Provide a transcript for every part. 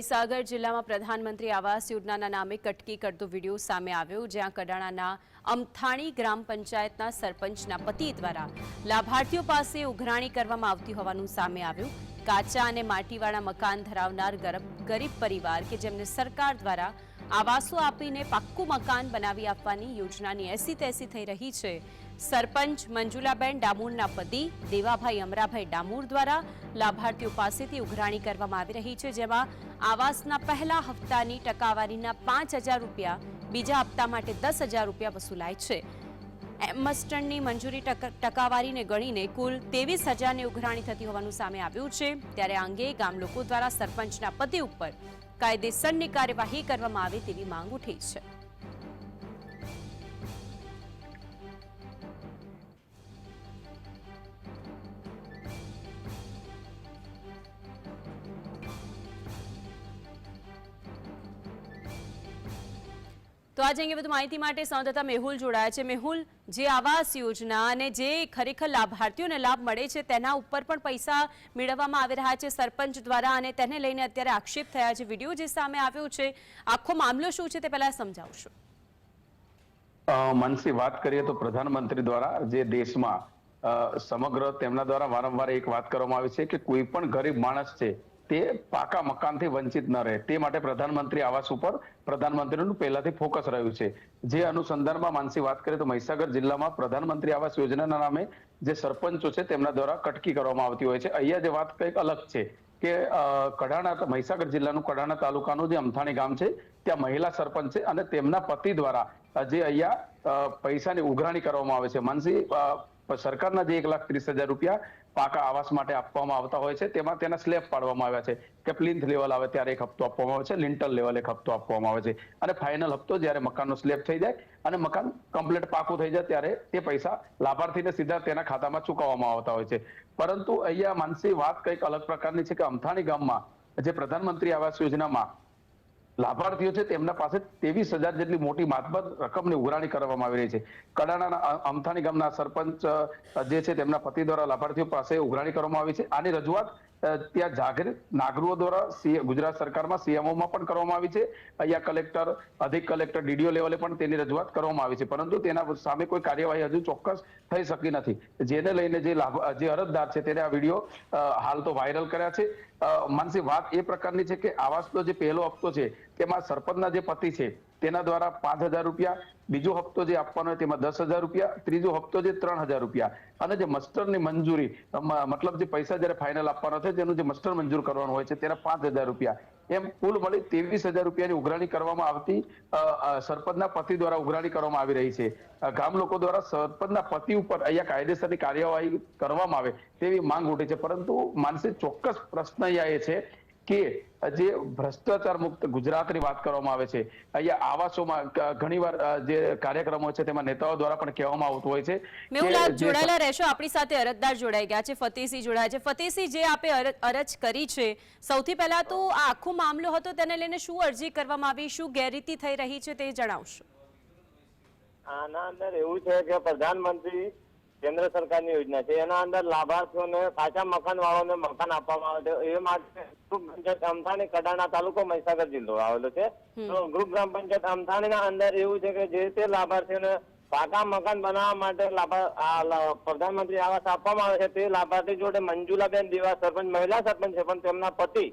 મહીસાગર જિલ્લામાં પ્રધાનમંત્રી આવાસ યોજનાના નામે કટકી કરતો વીડિયો સામે આવ્યો, જ્યાં કડાણાના અમથાણી ગ્રામ પંચાયતના સરપંચના પતિ દ્વારા લાભાર્થીઓ પાસે ઉઘરાણી કરવામાં આવતી હોવાનું સામે આવ્યું. કાચા અને માટીવાળા મકાન ધરાવનાર ગરીબ પરિવાર કે જેમને સરકાર દ્વારા આવાસો આપીને પાક્કું મકાન બનાવી આપવાની યોજનાની એસી તેસી થઈ રહી છે. સરપંચ મંજુલાબેન ડામોરના પતિ દેવાભાઈ અમરાભાઈ ડામોર દ્વારા લાભાર્થીઓ પાસેથી ઉઘરાણી કરવામાં આવી રહી છે, જેમાં આવાસના પહેલા હપ્તાની ટકાવારીના પાંચ હજાર રૂપિયા, બીજા હપ્તા માટે દસ હજાર રૂપિયા વસૂલાય છે. એમસ્ટનની મંજૂરી ટકાવારીને ગણીને કુલ ત્રેવીસ હજારની ઉઘરાણી થતી હોવાનું સામે આવ્યું છે. ત્યારે આ અંગે ગામ લોકો દ્વારા સરપંચના પતિ ઉપર કાયદેસરની કાર્યવાહી કરવામાં આવે તેવી માંગ ઉઠી છે. તો આ અંગે વધુ માહિતી માટે સંવાદદાતા મેહુલ જોડાયા છે. મેહુલ, જે આવાસ યોજના અને જે ખરેખર લાભાર્થીઓને લાભ મળે છે, તેના ઉપર પણ પૈસા મેળવવામાં આવી રહ્યા છે સરપંચ દ્વારા અને તેને લઈને અત્યારે આક્ષેપ થયા છે. વીડિયો જે સામે આવ્યો છે, આખો મામલો શું છે તે પહેલા સમજાવશો. મનસી વાત કરીએ તો પ્રધાનમંત્રી દ્વારા જે દેશમાં સમગ્ર તેમના દ્વારા વારંવાર એક વાત કરવામાં આવી છે કે કોઈ પણ ગરીબ માણસ છે તે પાકા મકાનથી વંચિત ન રહે. તે માટે પ્રધાનમંત્રી આવાસ ઉપર પ્રધાનમંત્રીનું પહેલાથી ફોકસ રહ્યું છે. જે અનુસંધાનમાં માનસી વાત કરીએ તો મહીસાગર જિલ્લામાં પ્રધાનમંત્રી આવાસ યોજનાના નામે જે સરપંચો છે તેમના દ્વારા કટકી કરવામાં આવતી હોય છે. અહીંયા જે વાત કંઈક અલગ છે કે કડાણા મહીસાગર જિલ્લાનું કડાણા તાલુકાનું જે અમથાણી ગામ છે, ત્યાં મહિલા સરપંચ છે અને તેમના પતિ દ્વારા જે અહીંયા પૈસાની ઉઘરાણી કરવામાં આવે છે. માનસી અ, સરકારના જે એક લાખ ત્રીસ હજાર રૂપિયા પાકા આવાસ માટે આપવામાં આવતા હોય છે તેમાં તેના સ્લેબ પાડવામાં આવ્યા છે. કે પ્લિન્થ લેવલ આવે ત્યારે એક હપ્તો આપવામાં આવે છે લિન્ટલ લેવલ એક હપ્તો આપવામાં આવે છે. અને ફાઇનલ હપ્તો જ્યારે મકાનનો સ્લેબ થઈ જાય અને મકાન કમ્પ્લીટ પાકું થઈ જાય ત્યારે તે પૈસા લાભાર્થીને સીધા તેના ખાતામાં ચૂકવવામાં આવતા હોય છે. પરંતુ અહીંયા માનસી વાત કંઈક અલગ પ્રકારની છે કે અમથાણી ગામમાં જે પ્રધાનમંત્રી આવાસ યોજનામાં લાભાર્થીઓ છે તેમના પાસે ત્રેવીસ હજાર જેટલી મોટી માતબર રકમની ઉઘરાણી કરવામાં આવી રહી છે. કડાણા અમથાણી ગામના સરપંચ જે છે તેમના પતિ દ્વારા લાભાર્થીઓ પાસે ઉઘરાણી કરવામાં આવી છે. આની રજૂઆત ત્યાં જાગૃત નાગરિકો દ્વારા ગુજરાત સરકારમાં સીએમઓમાં પણ કરવામાં આવી છે. અહીંયા કલેક્ટર, અધિક કલેક્ટર, ડીડીઓ લેવલે પણ તેની રજૂઆત કરવામાં આવી છે. પરંતુ તેના સામે કોઈ કાર્યવાહી હજુ ચોક્કસ થઈ શકી નથી. જેને લઈને જે લાભ જે અરજદાર છે તેને આ વીડિયો હાલ તો વાયરલ કર્યા છે. માનસી, વાત એ પ્રકારની છે કે આવાસનો જે પહેલો હપ્તો છે, તેમાં સરપંચના જે પતિ છે તેના દ્વારા પાંચ હજાર રૂપિયા, બીજો હપ્તો જે આપવાનો તેમાં દસ હજાર રૂપિયા, ત્રીજો હપ્તો જે ત્રણ હજાર રૂપિયા. અને જે મસ્ટરની મંજૂરી મતલબ જે પૈસા જ્યારે ફાઇનલ આપવાનો છે, તેનું જે મસ્ટર મંજૂર કરવાનું હોય છે, તેના પાંચ હજાર રૂપિયા. એમ કુલ મળી ત્રેવીસ હજાર રૂપિયાની ઉઘરાણી કરવામાં આવતી સરપંચના પતિ દ્વારા ઉઘરાણી કરવામાં આવી રહી છે. ગામ લોકો દ્વારા સરપંચના પતિ ઉપર અહીંયા કાયદેસરની કાર્યવાહી કરવામાં આવે તેવી માંગ ઉઠી છે. પરંતુ માનસિક ચોક્કસ પ્રશ્ન અહીંયા એ છે કે જે ભ્રષ્ટાચાર મુક્ત ગુજરાતની વાત કરવામાં આવે છે. અહીંયા આવાસોમાં ઘણીવાર જે કાર્યક્રમો છે તેમાં નેતાઓ દ્વારા પણ કહેવામાં આવતું હોય છે મેહુલ જોડાયેલા રહેશો આપણી સાથે અરજદાર જોડાઈ ગયા છે ફતેહસિંહ જોડાયા છે. ફતેહસિંહ જે આપે અરજ કરી છે સૌથી પહેલા તો આ આખો મામલો હતો તેને લઈને શું અરજી કરવામાં આવી શું ગેરરીતિ થઈ રહી છે તે જણાવશો. આના અંદર એવું છે કે પ્રધાનમંત્રી કેન્દ્ર સરકારની યોજના છે. એના અંદર લાભાર્થીઓને કાચા મકાન વાળાને મકાન આપવામાં આવે છે. એ માટે ગ્રુપ પંચાયત અમથાણી કડાણા તાલુકો મહીસાગર જિલ્લો આવેલો છે. તો ગ્રુપ ગ્રામ પંચાયત અમથાણીના અંદર એવું છે કે જે તે લાભાર્થીઓને પાકા મકાન બનાવવા માટે પ્રધાનમંત્રી આવાસ આપવામાં આવે છે તે લાભાર્થી જોડે મંજુલાબેન દેવા સરપંચ મહિલા સરપંચ છે પણ તેમના પતિ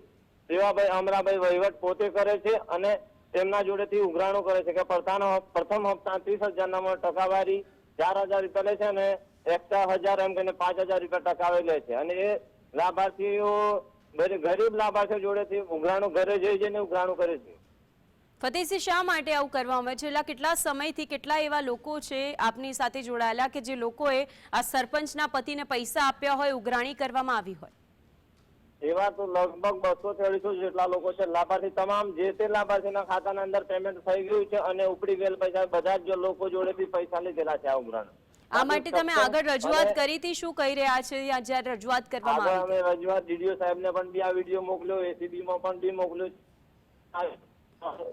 દેવાભાઈ અમરાભાઈ વહીવટ પોતે કરે છે અને તેમના જોડેથી ઉઘરાણું કરે છે કે પ્રથમ હપ્તા ત્રીસ હજાર ટકાવારી ચાર હજાર રૂપિયા લે છે અને એક્સ્ટ્રા હજાર એમ કહીને પાંચ હજાર રૂપિયા ટકાવી લે છે. અને એ લાભાર્થીઓ ગરીબ લાભાર્થીઓ જોડેથી ઉઘરાણું ઘરે જઈ જઈને ઉઘરાણું કરે છે. ફતેહસિંહ શા માટે આવું કરવામાં આવે છેલ્લા કેટલા સમયથી કેટલા એવા લોકો છે આપની સાથે જોડાયેલા કે જે લોકોએ આ સરપંચના પતિને પૈસા આપ્યા હોય ઉઘરાણી કરવામાં આવી હોય? એવા તો લગભગ બસો અઢીસો જેટલા લોકો છે. લાભાર્થી તમામ જે તે લાભાર્થીના ખાતાના અંદર પેમેન્ટ થઈ ગયું છે અને ઉપડી ગયેલ પૈસા બધા જ લોકો જોડેથી પૈસા લીધેલા છે આ ઉઘરાણ આ માટે તમે આગળ રજૂઆત કરી હતી શું કહી રહ્યા છે? જ્યારે રજૂઆત કરવામાં આવી અમે રજૂઆત ડીડીઓ સાહેબને પણ બી આ વીડિયો મોકલ્યો એસીબી માં પણ બી મોકલ્યો.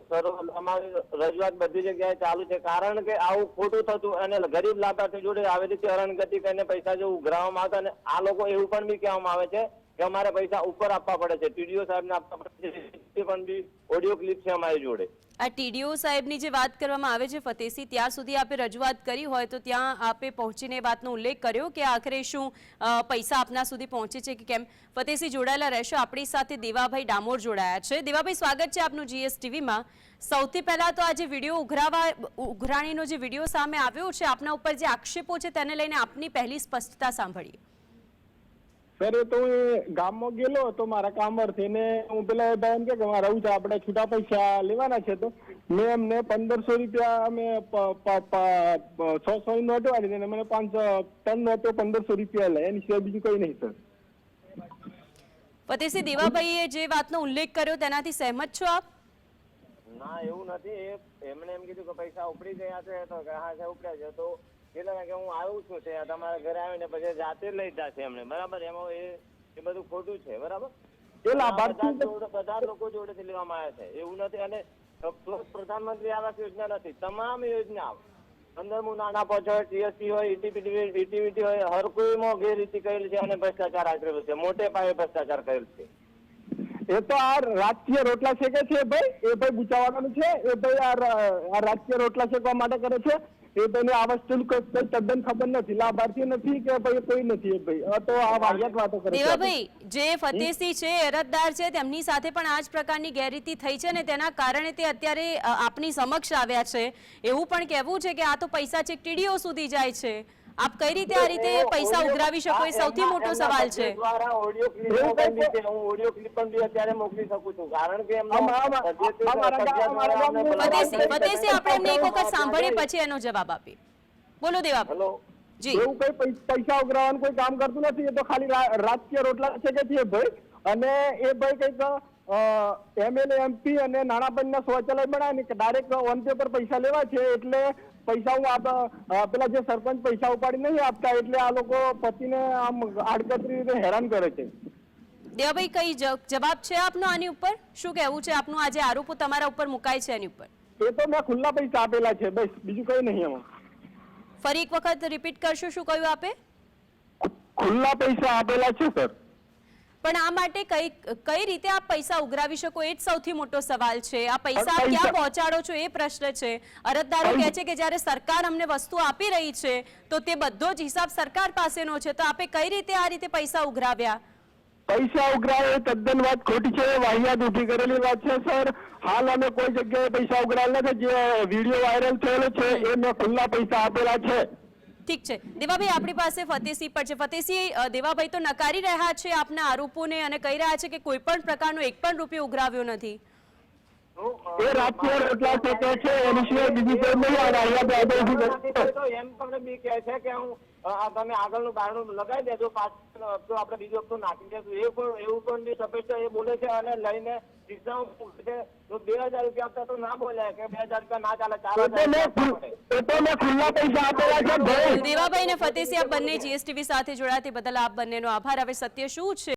સર અમારી રજૂઆત બધી જગ્યાએ ચાલુ છે. કારણ કે આવું ખોટું થતું અને ગરીબ લાભાર્થી જોડે આવી રીતે હરણગતિ કરીને પૈસા જે ઉઘરાવવામાં આવતા અને આ લોકો એવું પણ બી કહેવામાં આવે છે કે અમારે પૈસા ઉપર આપવા પડે છે. ટીડીઓ સાહેબને આપવા પડે છે પણ બી ઓડિયો ક્લિપ છે અમારી જોડે. આ ટીડીઓ સાહેબની જે વાત કરવામાં આવે છે ફતેસી ત્યાં સુધી આપે રજૂઆત કરી હોય તો ત્યાં આપે પહોંચીને વાતનો ઉલ્લેખ કર્યો કે આખરે શું પૈસા આપના સુધી પહોંચે છે કે કેમ? ફતેસી જોડાયેલા રહેશો. આપણી સાથે દેવાભાઈ ડામોર જોડાયા છે. દેવાભાઈ, સ્વાગત છે આપનું જીએસટીવીમાં. સૌથી પહેલા તો આ જે વીડિયો ઉઘરાવા, ઉઘરાણીનો જે વીડિયો સામે આવ્યો છે, આપના ઉપર જે આક્ષેપો છે તેને લઈને આપની પહેલી સ્પષ્ટતા સાંભળીએ. સર એ તો હું ગામમાં ગયેલો હતો મારા કામ પરથી ને હું પેલા એ ભાઈ એમ કે મારે આવું છે આપણે છૂટા પૈસા લેવાના છે તો મેં એમને પંદરસો રૂપિયા અમે પ- સો સો ની નોટો આલી અને મને પાંચ ત્રણ નોટો પંદરસો રૂપિયા લે એની સિવાય બીજું કઈ નહીં સર. ફતેહસિંહ દેવાભાઈએ જે વાતનો ઉલ્લેખ કર્યો તેનાથી સહેમત છો આપ? ના એવું નથી. એમણે એમ કીધું કે પૈસા ઉપડી ગયા છે તો કે હા છે ઉપડ્યા છે. તો કીધું કે હું આવું છું છે તમારા ઘરે આવીને પછી જાતે જ લઈ જશે એમને. બરાબર? એમાં એ એ બધું ખોટું છે બરાબર? એ લાભાર્થી બધા લોકો જોડેથી લેવામાં આવ્યા છે. એવું નથી અને પ્રધાનમંત્રી આવાસ યોજના નથી તમામ યોજના પંદરમું નાના પહોંચ ટીએસસી હોય ઇટીવીટી હોય હર કોઈમાં ગેરરીતિ કરેલી છે અને ભ્રષ્ટાચાર આચરેલો છે. મોટે પાયે ભ્રષ્ટાચાર કરેલ છે. એ તો આ રાજકીય રોટલા શેકે છે ભાઈ? એ ભાઈ ગુચાવાળાનું છે? એ ભાઈ આ રાજકીય રોટલા શેકવા માટે કરે છે? એ ભાઈને આ વસ્તુ કોઈ તદ્દન ખબર નથી. લાભાર્થી નથી કે ભાઈ કોઈ નથી ભાઈ. તો આ વાહિયાત વાતો કરે છે. દેવાભાઈ જે ફતેહસિંહ છે અરજદાર છે તેમની સાથે પણ આ જ પ્રકારની ગેરરીતિ થઈ છે ને તેના કારણે તે અત્યારે આપની સમક્ષ આવ્યા છે. એવું પણ કહેવું છે કે આ તો પૈસા છે ટીડીઓ સુધી જાય છે. આપ કઈ રીતે આ રીતે પૈસા ઉઘરાવી શકો? એ સૌથી મોટો સવાલ છે. દ્વારા ઓડિયો ક્લિપ પણ બી હું ઓડિયો ક્લિપ પણ બી અત્યારે મોકલી શકું છું. કારણ કે ફતેહસિંહ આપણે એમને એક વખત સાંભળીએ પછી એનો જવાબ આપી. બોલો દેવા હેલો? જી. એવું કઈ પૈસા ઉઘરાવાનું કોઈ કામ કરતું નથી એ તો ખાલી રાજકીય રોટલા છે કે છે ભાઈ? અને એ ભાઈ કંઈક એમએલએ એમપી અને નાણાપંચના શૌચાલય બનાવીને ડાયરેક્ટ ઓન પેપર પૈસા લેવા છે એટલે પૈસા હું આપ પેલા જે સરપંચ પૈસા ઉપાડી નહીં આપતા એટલે આ લોકો પતિને આમ આડકતરી રીતે હેરાન કરે છે. દેવાભાઈ કઈ જવાબ છે આપનો આની ઉપર? શું કહેવું છે આપનું આજે આરોપો તમારા ઉપર મુકાય છે એની ઉપર? એ તો મેં ખુલ્લા પૈસા આપેલા છે બસ બીજું કઈ નહીં એમાં. ફરી એક વખત રિપીટ કરશો શું કહ્યું આપે? ખુલ્લા પૈસા આપેલા છે સર. પણ આ માટે કઈ કઈ રીતે આપ પૈસા ઉઘરાવી શકો એ જ સૌથી મોટો સવાલ છે. આ પૈસા ક્યાં પહોંચાડો છો એ પ્રશ્ન છે. અરજદારો કહે છે કે જ્યારે સરકાર અમને વસ્તુ આપી રહી છે તો તે બધો જ હિસાબ સરકાર પાસેનો છે. તો આપે કઈ રીતે આ રીતે પૈસા ઉઘરાવ્યા? પૈસા ઉઘરાવે એ તદ્દન વાત ખોટી છે. વાહિયાત ઊભી કરેલી વાત છે સર. હાલ અમે કોઈ જગ્યાએ પૈસા ઉઘરાવેલા નથી. જે વીડિયો વાયરલ થયેલો છે એ મેં ખુલ્લા પૈસા આપેલા છે. ઠીક છે દેવાભાઈ આપણી પાસે ફતેસિંહ પર છે ફતેસિંહ દેવાભાઈ તો નકારી રહ્યા છે આપના આરોપોને અને કહી રહ્યા છે કે કોઈ પણ પ્રકારનો એક પણ રૂપિયો ઉઘરાવ્યો નથી એ રાજકીય રોટલા છે એની સિવાય બીજી કોઈ નહીં આ વાહિયાત વાતો ઊભી કરે છે. તો એમ તમને બી કહે છે કે હું તમે આગળનું બારણું લગાવી દેજો પાછળ હપ્તો આપણે બીજો હપ્તો નાખી દેશું. એ પણ એવું પણ બી સપેક્ષ એ બોલે છે અને લઈને મૂકે છે. તો બે હજાર રૂપિયા આપતા તો ના બોલાય કે બે હજાર રૂપિયા ના ચાલે ચાર હજાર દેવાભાઈ અને ફતેહસિંહ આપ બંને જીએસટીવી સાથે જોડાતી તે બદલ આપ બંનેનો આભાર. હવે સત્ય શું છે?